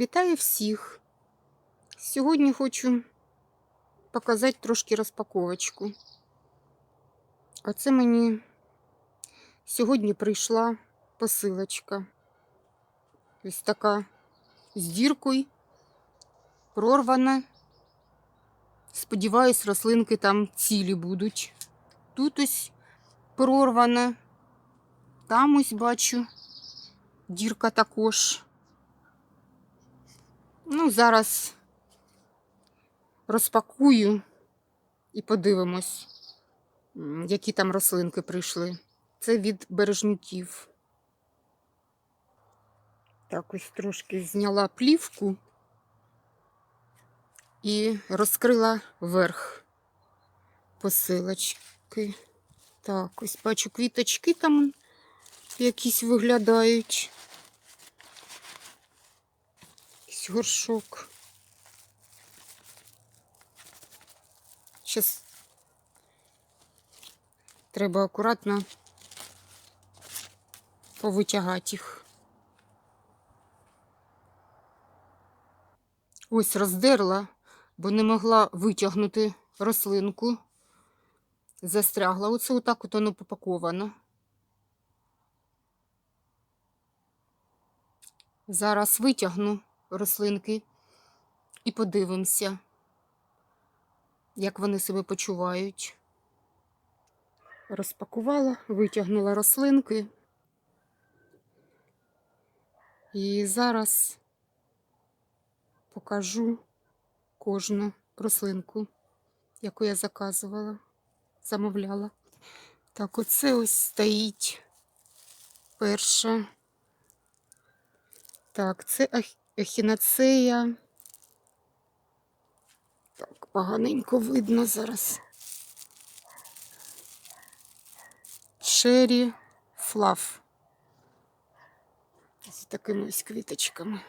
Вітаю всіх! Сьогодні хочу показати трошки розпаковочку. Оце мені сьогодні прийшла посилочка. Ось така з діркою, прорвана. Сподіваюсь, рослинки там цілі будуть. Тут ось прорвана. Там ось бачу. Дірка також. Ну, зараз розпакую і подивимось, які там рослинки прийшли. Це від бережнюків. Так, ось трошки зняла плівку і розкрила верх посилочки. Так, ось бачу квіточки там якісь виглядають. Якийсь горшок. Зараз треба акуратно повитягати їх. Ось роздерла, бо не могла витягнути рослинку. Застрягла. Оце отак от воно попаковано. Зараз витягну рослинки і подивимося, як вони себе почувають. Розпакувала, витягнула рослинки. І зараз покажу кожну рослинку, яку я заказувала, замовляла. Так, оце ось стоїть перша. Так, це ехінацея. Так, поганенько видно зараз. Шері флаф. З такими ось квіточками.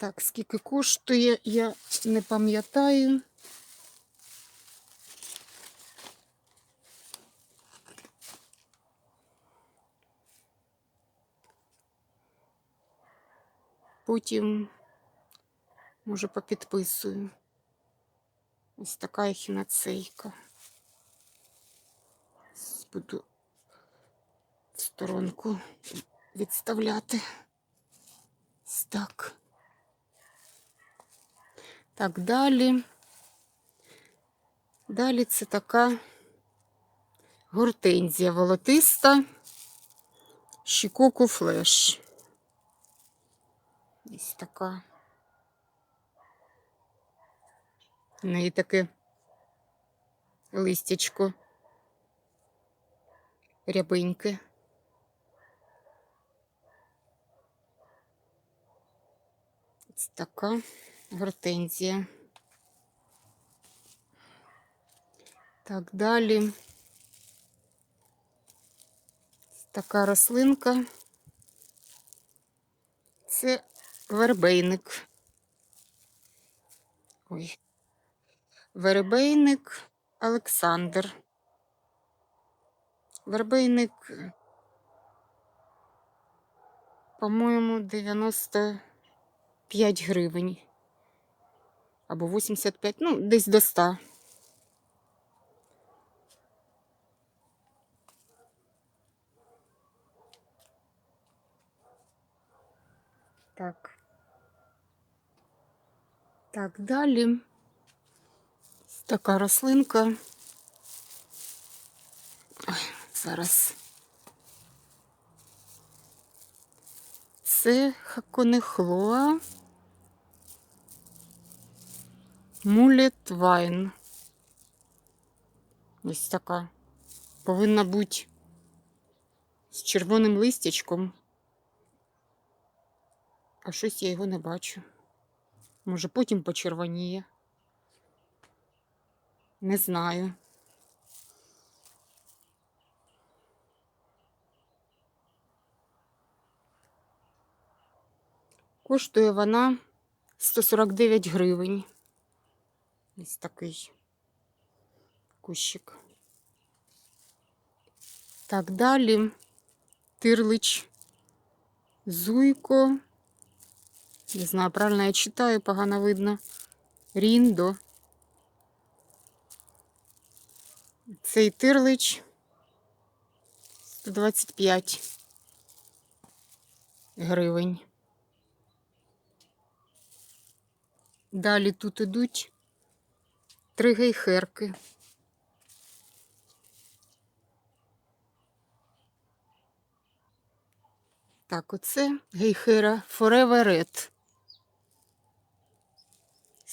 Так, скільки коштує, я не пам'ятаю. Потім, може, попідписую. Ось така ехінацейка. Буду в сторонку відставляти. Так. Так, далі. Далі це така гортензія волотиста, Шікоку флеш. Ось така. В неї таке листячко рябеньке. Ось така гортензія. Так, далі. Ось Така рослинка. Це вербейник. Ой. Вербейник Олександр. Вербейник, по-моєму, 95 гривень. Або 85, ну, десь до 100. Так. Так, далі. Така рослинка. Ой, зараз. Це хаконехлоа. Мулет вайн. Ось така. Повинна бути з червоним листячком. А щось я його не бачу. Може, потім почервоніє. Не знаю. Коштує вона 149 гривень. Ось такий кущик. Так, далі Тирлич, Зуйко. Не знаю, правильно я читаю, погано видно. Ріндо. Цей тирлич 125 гривень. Далі тут ідуть три гейхерки. Так, оце гейхера Forever Red.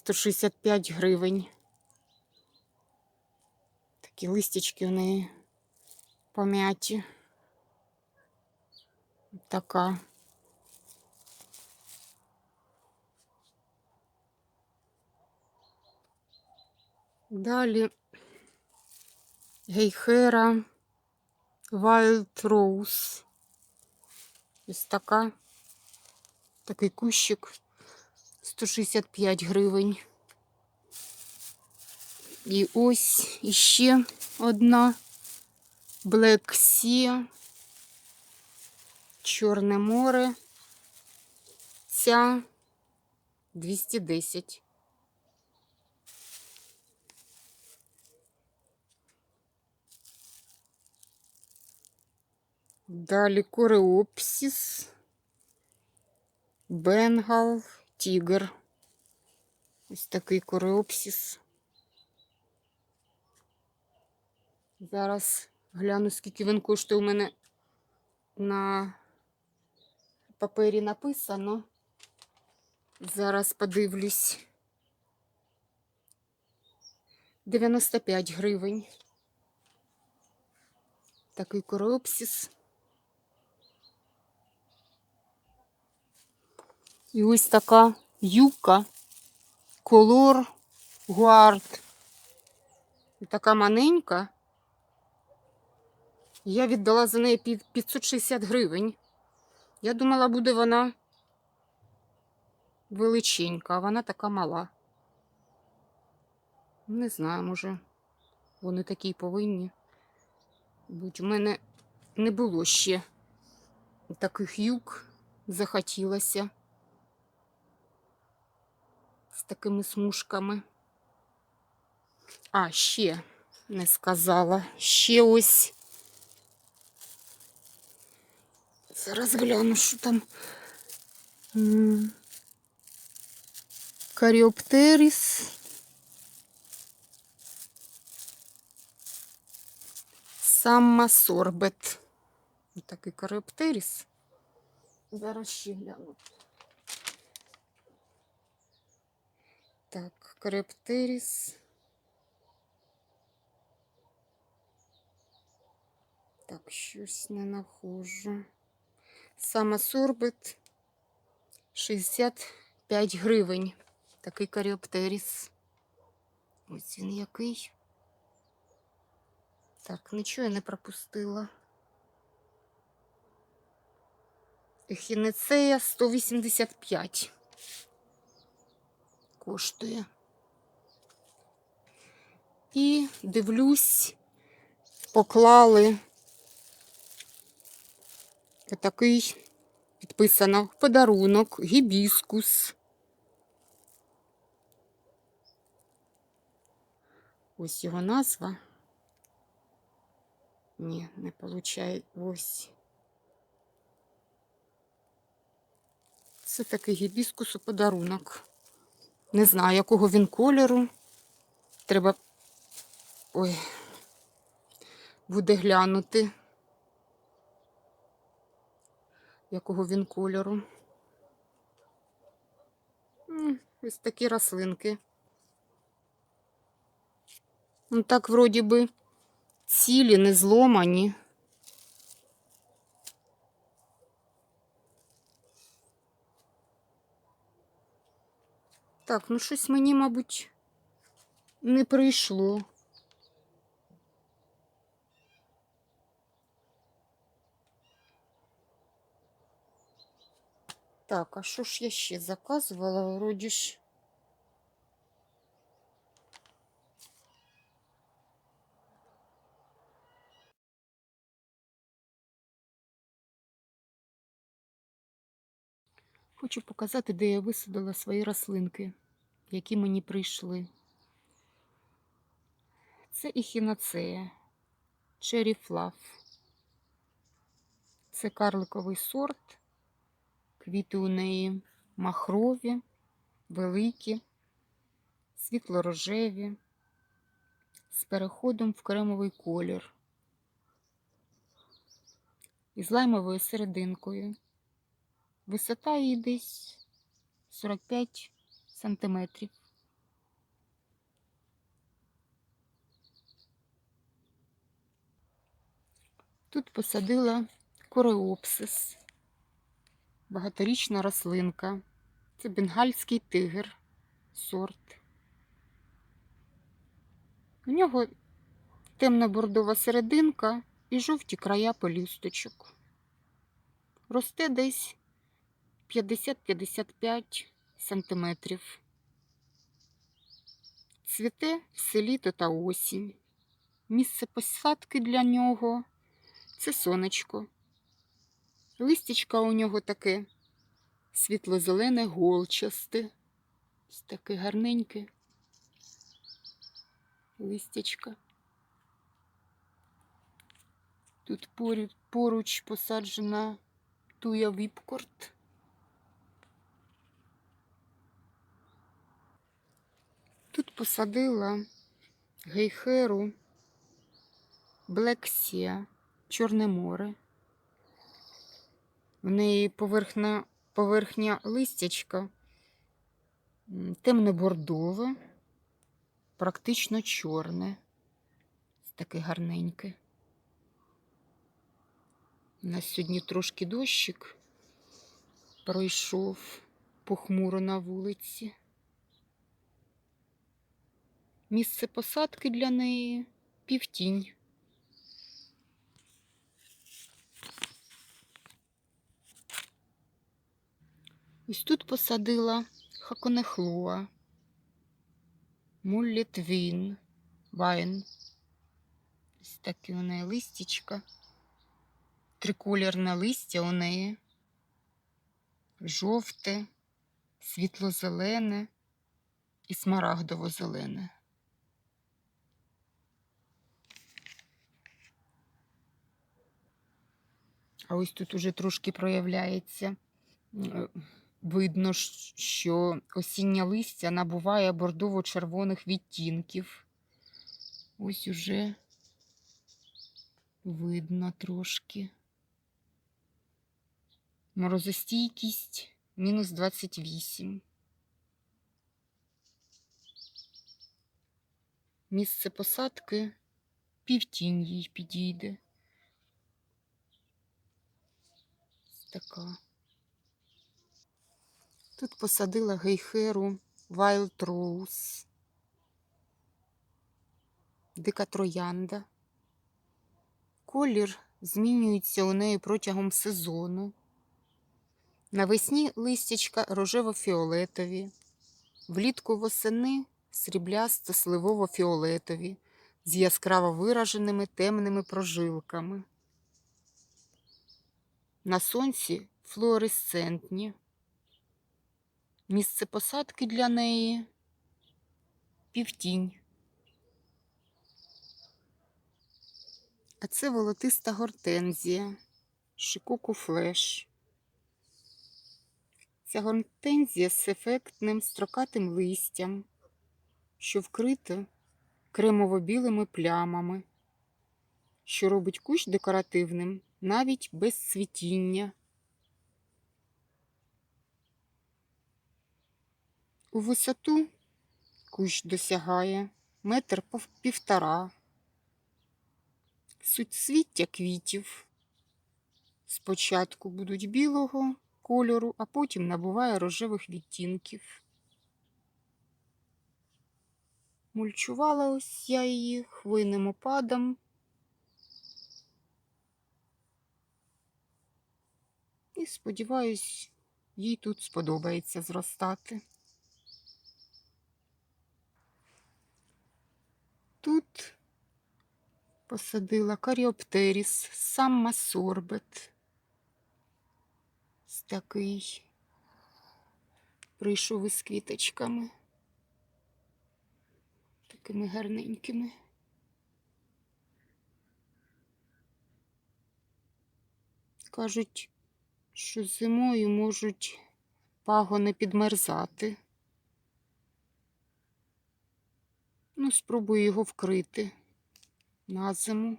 165 гривень. Такі листячки в неї пом'яті. Така. Далі гейхера Wild Rose. Ось така. Такий кущик 165 гривень. І ось іще одна Black Sea. Чорне море. Ця 210. Далі кореопсіс, бенгал, тігр. Ось такий кореопсіс. Зараз гляну, скільки він коштує у мене на папері написано. Зараз подивлюсь. 95 гривень. Такий кореопсіс. І ось така юбка колор гуард. І така маленька. Я віддала за неї 560 гривень. Я думала, буде вона величенька, а вона така мала. Не знаю, може, вони такі повинні. Будь у мене не було ще таких юг, захотілося з такими смужками. А, ще не сказала. Ще ось. Зараз гляну, що там. Каріоптеріс. Самма сорбет. Такий каріоптеріс. Зараз ще гляну. Так, каріоптеріс. Так, щось не нахожу. Сама сорбет 65 гривень. Такий каріоптеріс. Ось він який. Так, нічого я не пропустила. Ехінецея 185 коштує. І дивлюсь, поклали такий підписано подарунок, гібіскус. Ось його назва. Ні, не получає ось. Це такий гібіскус у подарунок. Не знаю, якого він кольору. Треба. Ой, буде глянути. Якого він кольору. Ось такі рослинки. Ну так, вроді би, цілі, не зломані. Так, ну щось мені, мабуть, не прийшло. Так, а що ж я ще заказувала? Вроді ж. Хочу показати, де я висадила свої рослинки які мені прийшли. Це ехінацея, Cherry. Це карликовий сорт. Квіти у неї махрові, великі, світло-рожеві, з переходом в кремовий колір. Із лаймовою серединкою. Висота її десь 45 сантиметрів. Тут посадила кореопсис, багаторічна рослинка. Це бенгальський тигр сорт. У нього темно-бордова серединка і жовті края пелюсточок. Росте десь 50-55 сантиметрів. Цвіте все літо та осінь. Місце посадки для нього це сонечко. Листячка у нього таке світло-зелене, голчасте. Таке гарненьке листячка. Тут поруч посаджена туя віпкорт. Тут посадила гейхеру Блексія, Чорне море. В неї поверхня, поверхня листячка темно-бордове, практично чорне. Таке гарненьке. У нас сьогодні трошки дощик пройшов похмуро на вулиці. Місце посадки для неї півтінь. Ось тут посадила хаконехлоа, муллітвін, вайн. Ось таке у неї листячка. Триколірне листя у неї. Жовте, світло-зелене і смарагдово-зелене. А ось тут уже трошки проявляється. е, Видно, що осіннє листя набуває бордово-червоних відтінків. Ось уже видно трошки. Морозостійкість мінус 28. Місце посадки півтінь їй підійде. Ось така. Тут посадила гейхеру Wild Rose, дика троянда. Колір змінюється у неї протягом сезону. Навесні листячка рожево-фіолетові, влітку восени сріблясто сливово-фіолетові з яскраво вираженими темними прожилками. На сонці флуоресцентні. Місце посадки для неї півтінь. А це волотиста гортензія, шикоку флеш. Ця гортензія з ефектним строкатим листям, що вкрите кремово-білими плямами, що робить кущ декоративним навіть без цвітіння. У висоту кущ досягає метр півтора. Суцвіття квітів спочатку будуть білого кольору, а потім набуває рожевих відтінків. Мульчувала ось я її хвойним опадом. І сподіваюсь, їй тут сподобається зростати. Тут посадила каріоптеріс, самма сорбет. Ось такий прийшов із квіточками. Такими гарненькими. Кажуть, що зимою можуть пагони підмерзати. Ну, спробую його вкрити на зиму.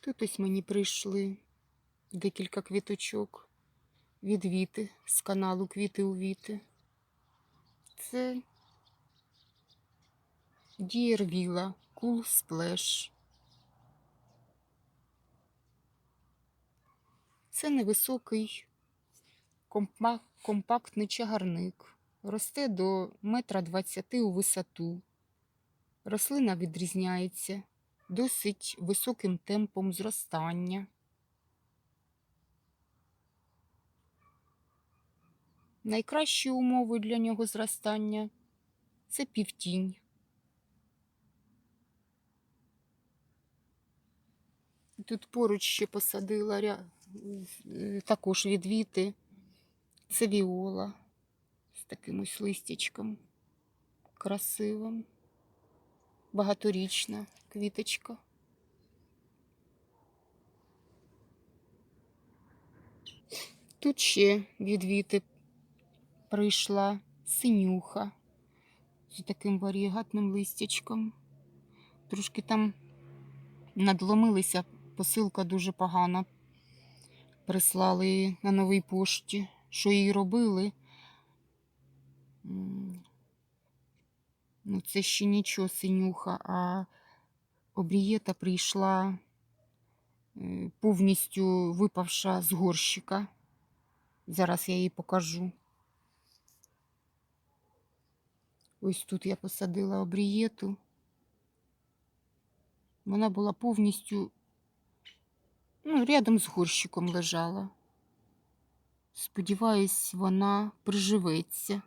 Тут ось мені прийшли декілька квіточок від Віти з каналу Квіти у Віти. Це Дієрвіла Cool Splash. Це невисокий компактний чагарник. Росте до метра двадцяти у висоту. Рослина відрізняється досить високим темпом зростання. Найкращі умови для нього зростання це півтінь. Тут поруч ще посадила ря... е, також від віти. Це віола з таким ось листячком красивим. Багаторічна квіточка. Тут ще від віти прийшла синюха з таким варігатним листячком. Трошки там надломилися, посилка дуже погана. Прислали на новій пошті. Що їй робили? Ну, це ще нічого, синюха, а обрієта прийшла е, повністю випавша з горщика. Зараз я їй покажу. Ось тут я посадила обрієту. Вона була повністю ну, рядом з горщиком лежала. Сподіваюсь, вона приживеться.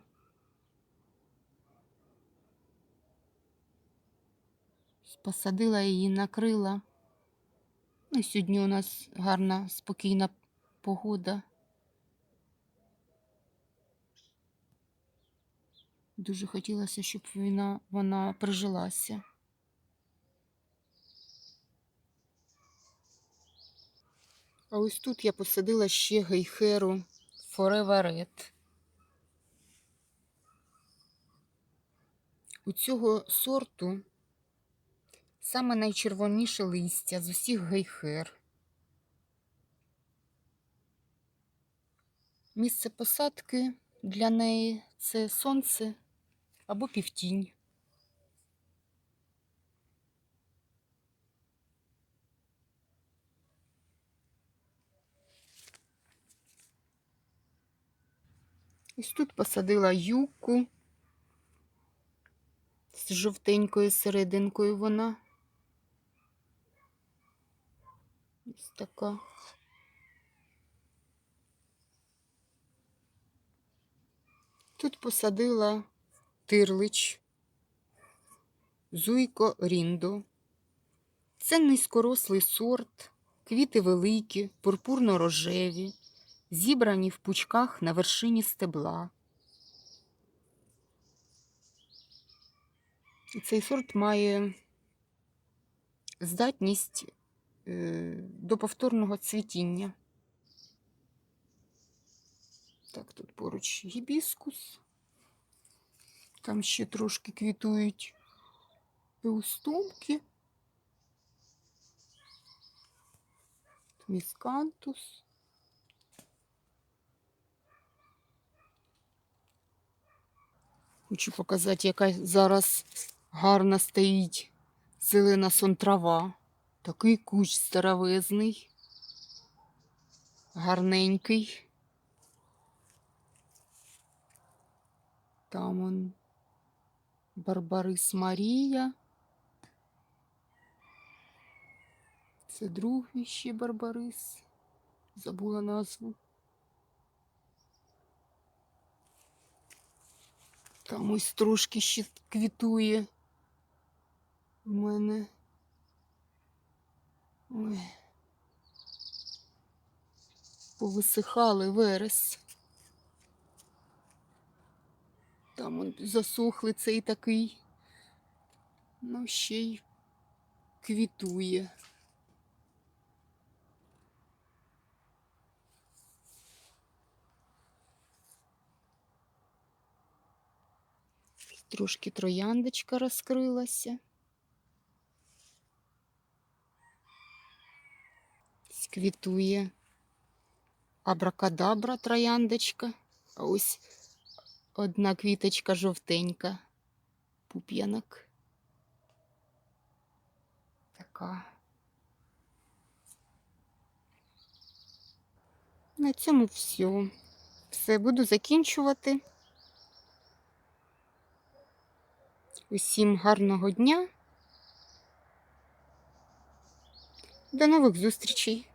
Посадила її, накрила. Ну, сьогодні у нас гарна, спокійна погода. Дуже хотілося, щоб вона, вона прижилася. А ось тут я посадила ще гейхеру Forever Red. У цього сорту саме найчервоніше листя з усіх гейхер. Місце посадки для неї це сонце або півтінь. Ось тут посадила юку з жовтенькою серединкою вона. Ось така. Тут посадила тирлич, зуйко ріндо. Це низькорослий сорт, квіти великі, пурпурно-рожеві, зібрані в пучках на вершині стебла. І Цей сорт має здатність е, до повторного цвітіння. Так, тут поруч гібіскус. Там ще трошки квітують пеустомки. Міскантус. Хочу показати, яка зараз гарна стоїть зелена сонтрава. Такий кущ старовезний, гарненький. Там он Барбарис Марія. Це другий ще Барбарис. Забула назву. Там ось трошки ще квітує у мене. Ой. Повисихали верес. Там он засохли цей такий. Ну, ще й квітує. Трошки трояндочка розкрилася. Ось Квітує абракадабра трояндочка. А ось одна квіточка жовтенька. Пуп'янок. Така. На цьому все. Все, буду закінчувати. Усім гарного дня. До нових зустрічей!